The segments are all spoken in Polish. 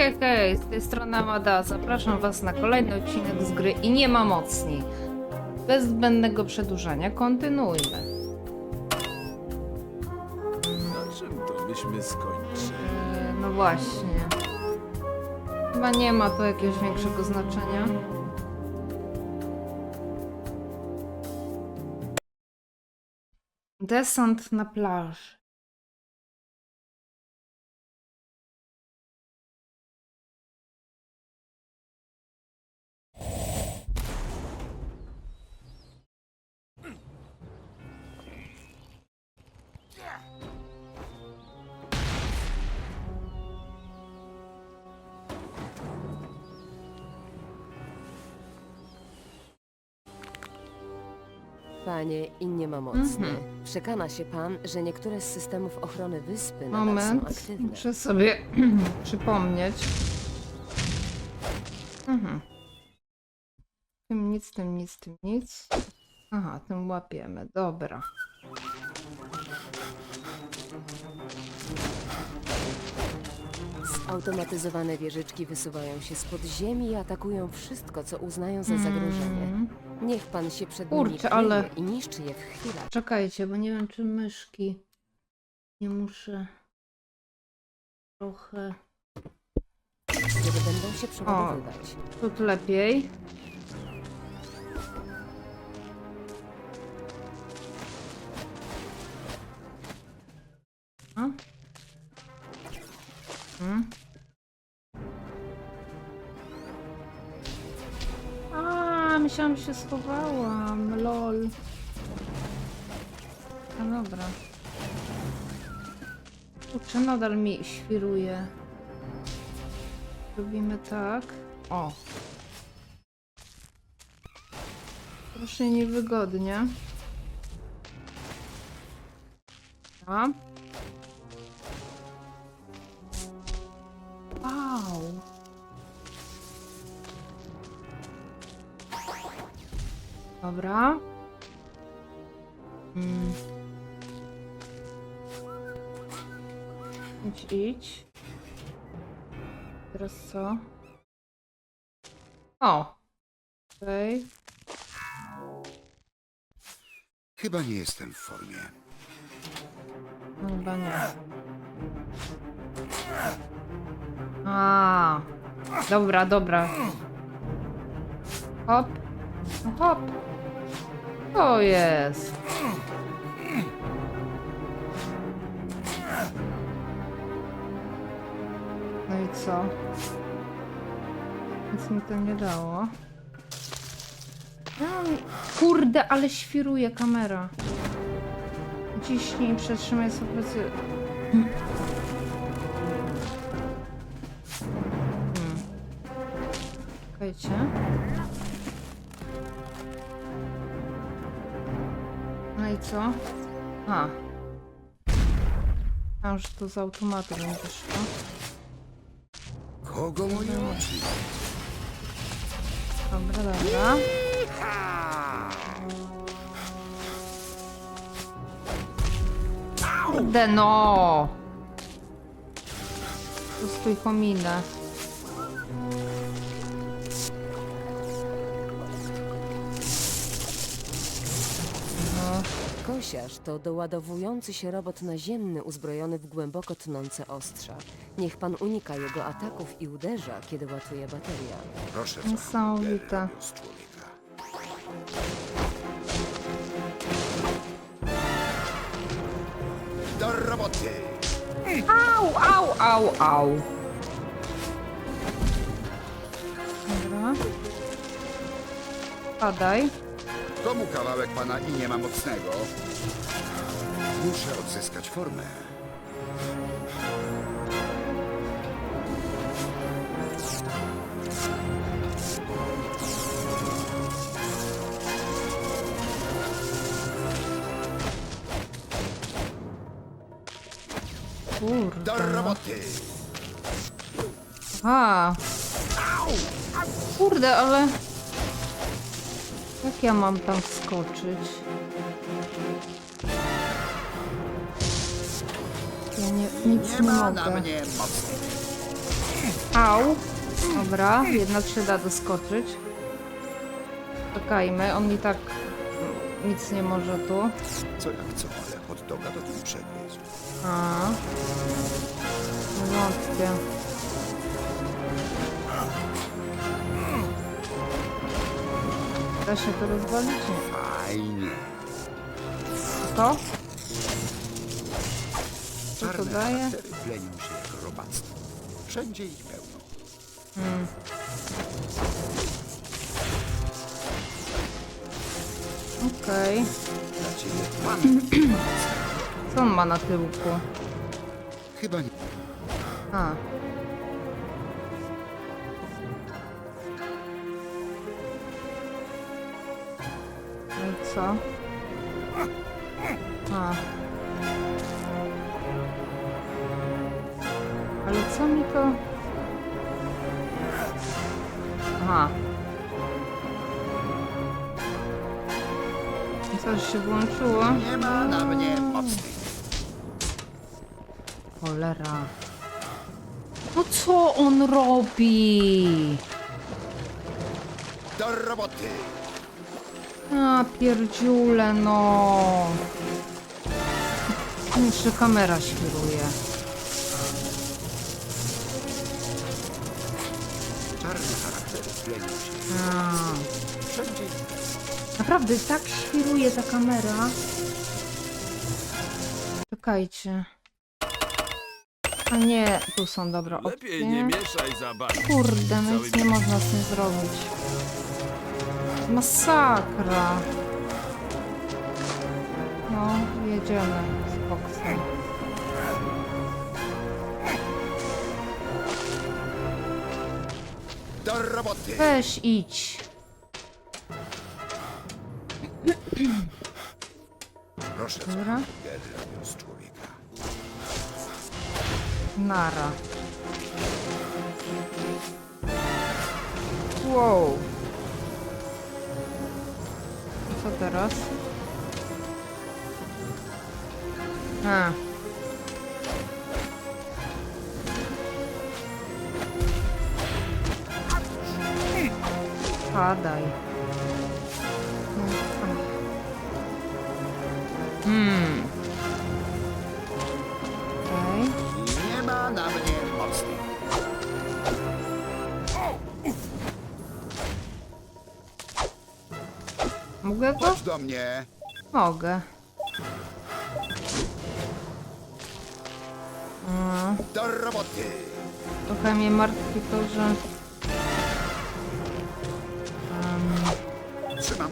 Hej, hej, z tej strony Amada. Zapraszam Was na kolejny odcinek z gry i nie ma mocniej. Bez zbędnego przedłużania, kontynuujmy. Na czym to myśmy skończyli? E, no właśnie. Chyba nie ma to jakiegoś większego znaczenia. Desant na plaży. Panie i nie ma mocny. Mhm. Przekona się pan, że niektóre z systemów ochrony wyspy nadal Moment, są aktywne. muszę sobie przypomnieć. Mhm. Tym nic, tym nic, tym nic. Aha, tym łapiemy, dobra. Zautomatyzowane wieżyczki wysuwają się spod ziemi i atakują wszystko, co uznają za zagrożenie. Mm. Niech pan się przed Kurczę, nimi kryje ale- i niszczy je w chwilę. Czekajcie, bo nie wiem, czy myszki. Nie muszę. Trochę. Kiedy będą się przeładowywać. Tu lepiej. A? Hmm? A, że się schowałam. Lol. No dobra. Kurczę, nadal mi świruje. Robimy tak. O. Proszę niewygodnie. A. Dobra. Mm. Idź, idź. Teraz co? O! Okej. Chyba nie jestem w formie. No chyba nie. A, dobra, dobra. Hop. Hop. To jest. No i co? Nic mi to nie dało. Kurde, ale świruje kamera. Ciśnij, przetrzymaj sobie. Hmm. Czekajcie. Co? A. Myślałam, że to z automatu będzie szło. Kogo moje oczy? Dobra, dobra. Kurde no! To stój kominę. Kosiarz to doładowujący się robot naziemny uzbrojony w głęboko tnące ostrza. Niech pan unika jego ataków i uderza, kiedy łatuje bateria. Proszę Niesamowite. pana, z człowieka. Do roboty! Au, au, au, au. Dobra. Padaj. Komu kawałek pana i nie ma mocnego? Muszę odzyskać formę. Kurde. Do roboty! Aha. Kurde, ale... Jak ja mam tam wskoczyć? Ja nie, nic nie, Nie ma na mogę. mnie mocy. Au. Dobra, jednak się da doskoczyć. Czekajmy, on i tak nic nie może tu. Co jak co, ale hot doga to tu przegryźć. A. Wątpię. Da się to rozwalić? Nie. Fajnie. To? Co to Czarne daje? charaktery plenią się jak robactwo. Wszędzie ich pełno. Okej. Dla ciebie pan Co on ma na tyłku? chyba nie. A. co? A. Ale co mi to... Aha. Coś się włączyło? Nie ma na mnie mocnych. Cholera. No co on robi? Do roboty. A pierdziule no. Jeszcze kamera świruje. Czarne charaktery plenią się. A, Wszędzie naprawdę tak świruje ta kamera. Czekajcie. A nie, tu są dobra Lepiej opcje. nie mieszaj. Kurde, no nic nie można z tym zrobić. Masakra. No, jedziemy z boksem. Do roboty. Weź idź. Proszę, Dobra. z człowieka. Nara. Wow. Teraz? A. Padaj. Hmm. Mogę go? Chodź do mnie. Mogę. A, Do roboty. trochę mnie martwi to, że... Em, Trzymam.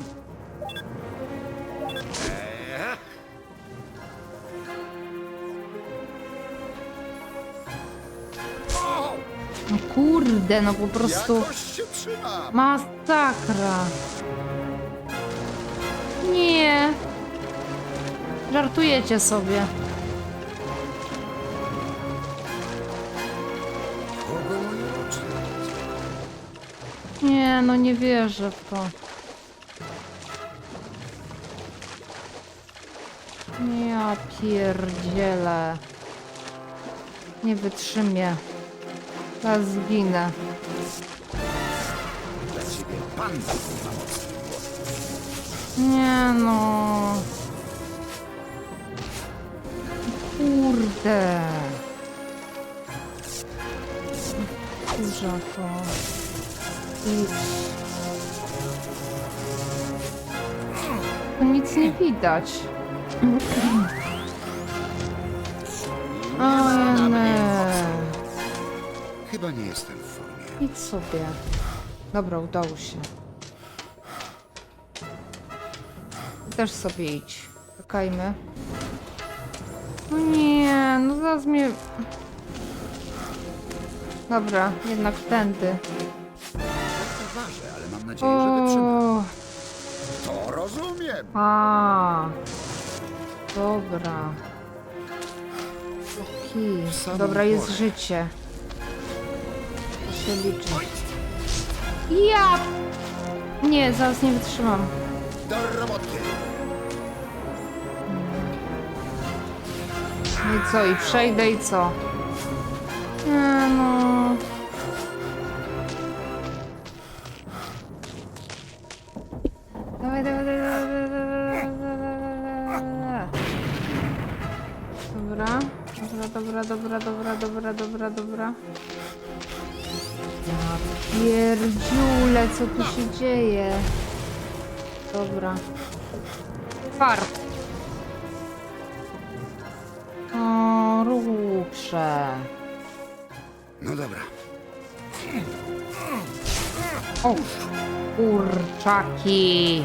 Eee, no kurde, no po prostu... jakoś się trzymam. Masakra. Nie. Żartujecie sobie. Nie, no nie wierzę w to. Ja pierdzielę. Nie wytrzymię. Ja zginę. Dla ciebie pan. Nie no. Kurde. Kurza to. Tu nic nie widać. Nie Ale. mocnych. Chyba nie jestem w formie. Idź sobie. Dobra, udało się. Też sobie idź. Czekajmy. No nie, no zaraz mnie... Dobra, jednak tędy. Trochę ważę, ale mam nadzieję, że wytrzymam. O, To rozumiem. a, dobra. Samą Dobra, jest życie. To się liczy. Ja! Nie, zaraz nie wytrzymam. Do roboty. I co, i przejdę, i co? Nie no... Dawaj, dawaj, dawaj, dawaj, dawaj, dawaj. Dobra, dobra, dobra, dobra, dobra, dobra, dobra. Pierdziule, co tu się dzieje? Dobra. Fart. Rupsze. No dobra. O, kurczaki.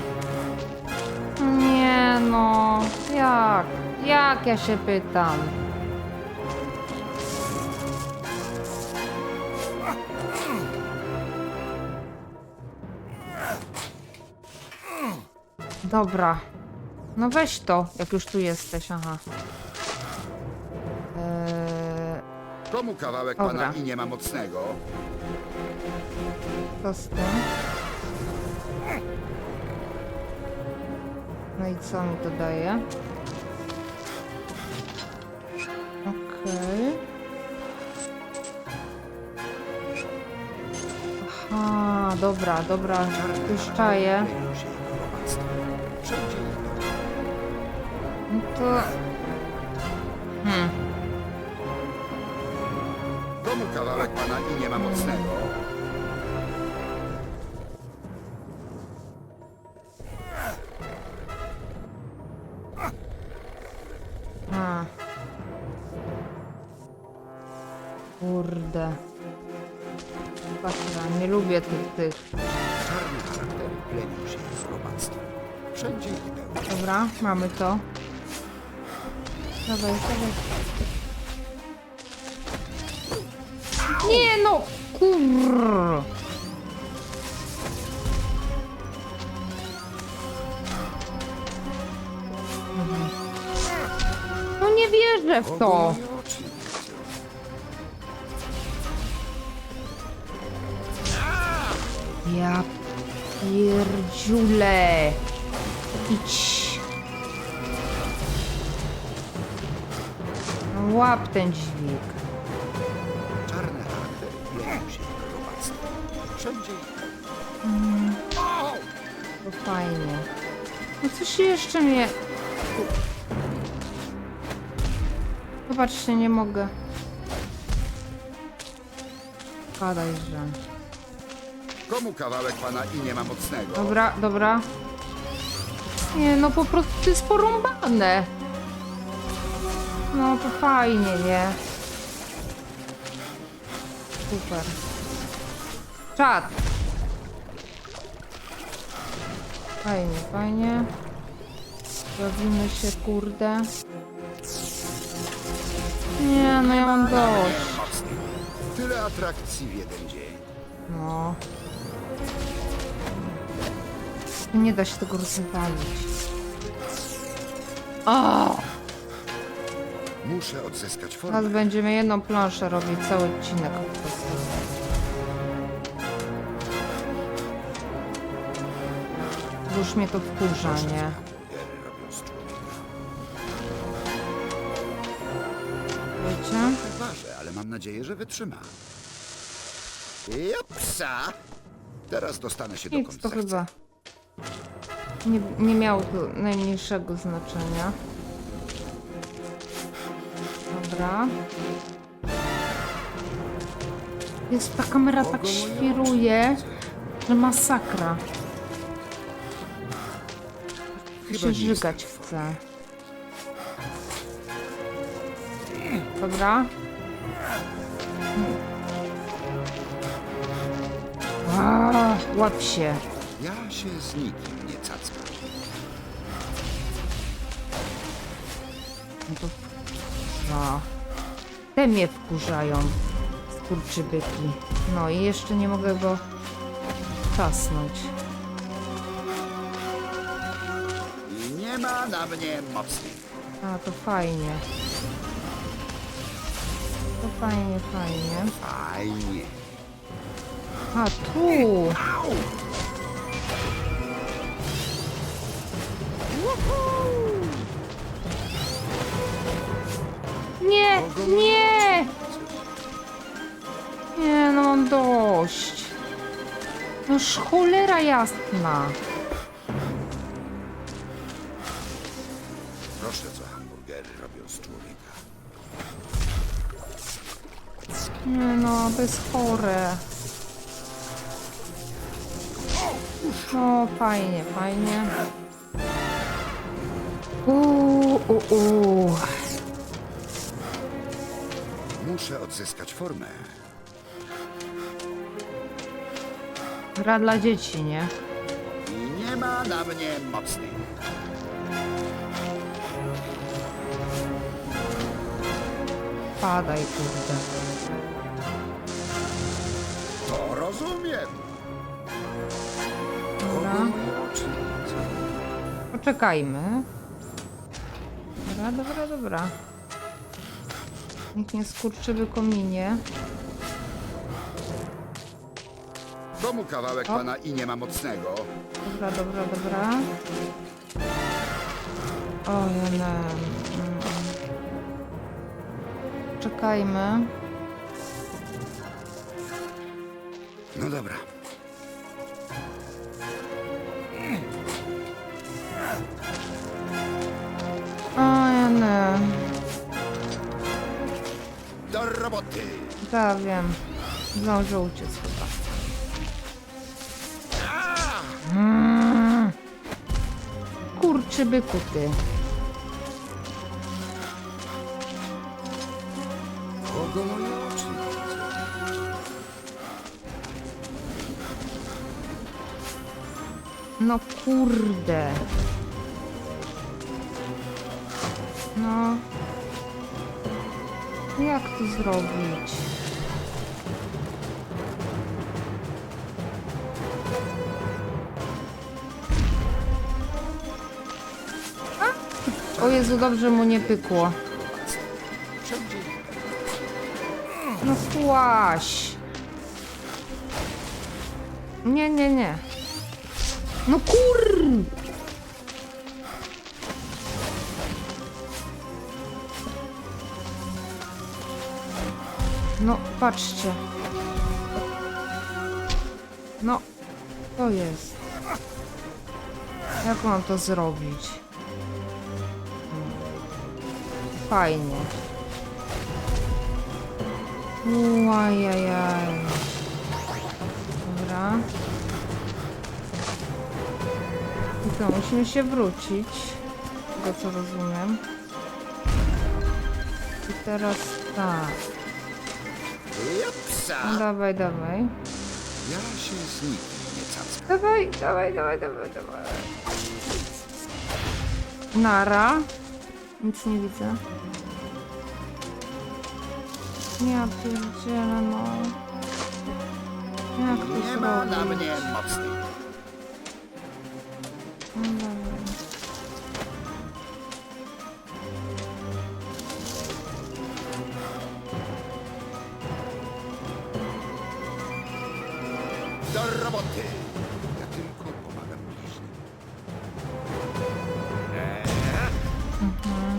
Nie no, jak? Jak ja się pytam? Dobra. No weź to, jak już tu jesteś, aha. Komu kawałek Dobra. pana i nie ma mocnego? Co z tym? No i co mi to daje? Okej. Aha, dobra, dobra, już czaję. Zmienił się jego robactwo. Wszędzie No to... ma mocnego? a. Kurde. Patrzę, nie lubię tych, tych. Czarny charakter plenił się robactwo. Wszędzie ich pełno. Dobra, mamy to. Dawaj, dawaj. Nie no! Kur... No nie wierzę w to! Ja pierdziule. Idź. Łap ten dźwig. To fajnie. No coś jeszcze mnie... Zobaczcie, nie mogę. Padaj, że... Komu kawałek pana i nie ma mocnego? Dobra, dobra. Nie, no po prostu to jest porąbane. No to fajnie, nie? Super. Czad. Fajnie, fajnie. Bawimy się, kurde. Nie, no ja mam dość. Tyle atrakcji w jeden dzień. No. Nie da się tego rozwalić. O! Muszę odzyskać formę. Teraz będziemy jedną planszę robić, cały odcinek po prostu. Już mnie to wkurza, nie? Wiecie? Ale mam nadzieję, że wytrzyma. Japsa! Teraz dostanę się Nic, dokąd to zechcę. chyba nie, nie miało to najmniejszego znaczenia. Dobra. Jest ta kamera tak świruje, że masakra. Chyba się nie żygać jestem w chce. Dobra. A, łap się. Ja się z nikim nie cacam. No to... No. Te mnie wkurzają. Skurczybyki. No i jeszcze nie mogę go czasnąć. Ma na mnie mocnych. A, to fajnie. To fajnie, fajnie. Fajnie. A, tu! Nie, nie! Nie, no mam dość. Noż cholera jasna. No, to jest chore. No, fajnie, fajnie. Uuu, u, u. Muszę odzyskać formę. Gra dla dzieci, nie? I nie ma na mnie mocnych. Padaj, kurde. Rozumiem. Dobra. Poczekajmy. Dobra, dobra, dobra. Nikt nie skurczyby kominie. W domu kawałek O. pana i nie ma mocnego. Dobra, dobra, dobra. O, jene. Czekajmy. No dobra. O, jene. Do roboty. Tak, wiem. Zdążę uciec chyba. Mm. Kurczy byku ty. Kogo moje No kurde. No. Jak to zrobić? A? O Jezu, dobrze mu nie pykło. No kłaś. Nie, nie, nie. No kur... No, patrzcie. No, to jest. Jak mam to zrobić? Fajnie. Uajajaj. Dobra. Musimy się wrócić. Z tego co rozumiem. I teraz tak. No dawaj, dawaj. Ja się z nikim nie. Dawaj, dawaj, dawaj, dawaj, dawaj. Nara. Nic nie widzę. Ja pierdzielę, no. Jak to Nie ma na zrobić? mnie mocnych. No dawaj. Do roboty. Ja tylko pomagam. Mhm,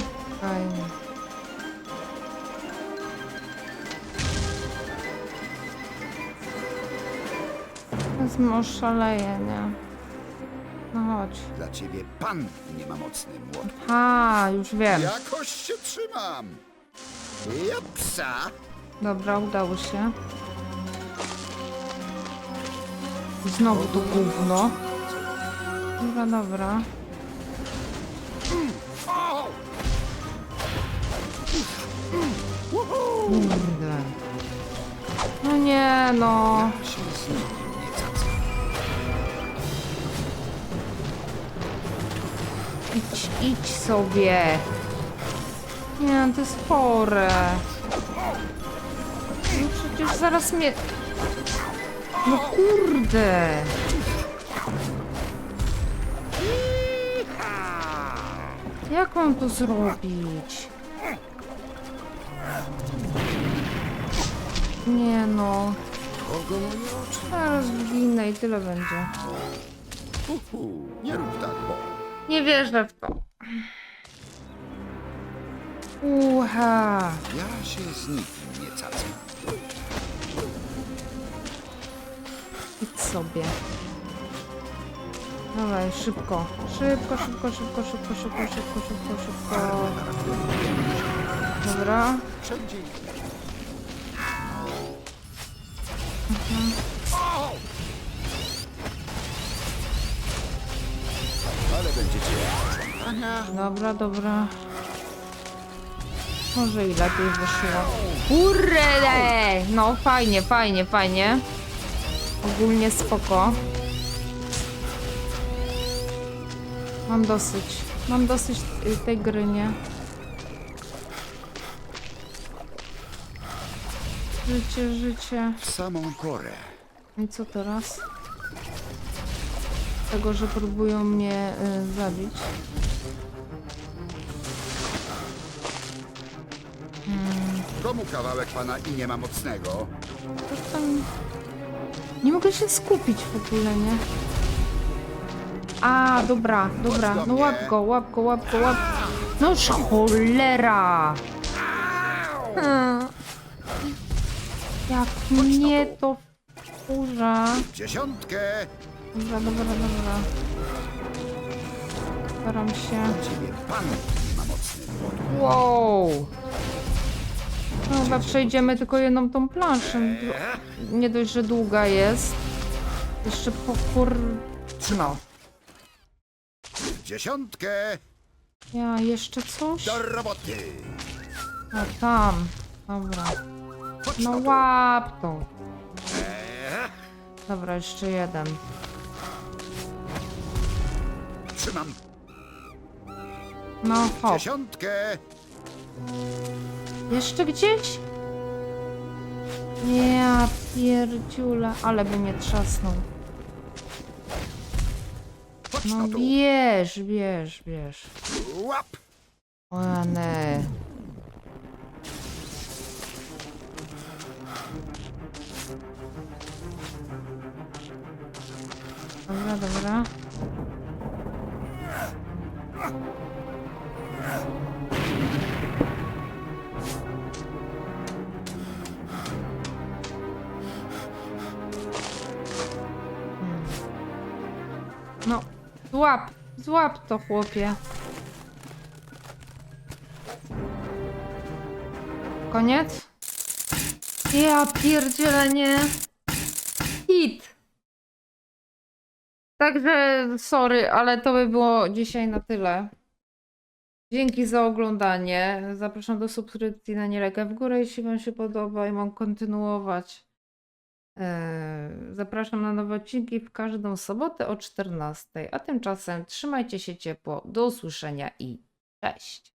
nie? Dla ciebie pan nie ma mocny młot. A, już wiem. Jakoś się trzymam. Ja psa. Dobra, udało się. Znowu to gówno. Dobra, dobra. Kurde. No nie, no. Się Idź, idź sobie. Nie, to jest chore. No przecież zaraz mnie... No kurde. Jak mam to zrobić? Nie no. Zaraz zginę i tyle będzie. Nie rób tak, bo Nie wierzę w to. Uha. ja się z nikim nie cacę. Idź sobie. Dawaj, szybko. Szybko, szybko, szybko, szybko, szybko, szybko, szybko, szybko. Dobra. Wszędzie Ale będziecie. Dobra, dobra. Może i lepiej wyszło. Kurde! No fajnie, fajnie, fajnie. Ogólnie spoko. Mam dosyć. Mam dosyć y, tej gry, nie? Życie, życie. W samą porę. I co teraz? Tego, że próbują mnie y, zabić. Komu kawałek pana i nie ma mocnego? Coś tam... Nie mogę się skupić w ogóle, nie? A, dobra, dobra. do No łap go, łap go, łap go, łap. Noż cholera! Hmm. Jak mnie to wkurza. Dziesiątkę! Dobra, dobra, dobra. Staram się. Wow! No, chyba przejdziemy tylko jedną tą planszę. Nie dość, że długa jest. Jeszcze pokur... No. Dziesiątkę! Ja jeszcze coś? Do roboty! A tam. Dobra. No łap to. Eee, Dobra, jeszcze jeden. Trzymam. No hop. Dziesiątkę! Jeszcze gdzieś? Ja pierdziule, ale by mnie trzasnął. Chodź No no tu. bierz, bierz, bierz. Łap! O nie. Dobra, dobra. No, złap, złap to chłopie. Koniec? Ja pierdzielę, nie. Hit. Także sorry, ale to by było dzisiaj na tyle. Dzięki za oglądanie. Zapraszam do subskrypcji na Nielegę w górę, jeśli Wam się podoba i mam kontynuować. Eee, Zapraszam na nowe odcinki w każdą sobotę o 14. A tymczasem trzymajcie się ciepło. Do usłyszenia i cześć.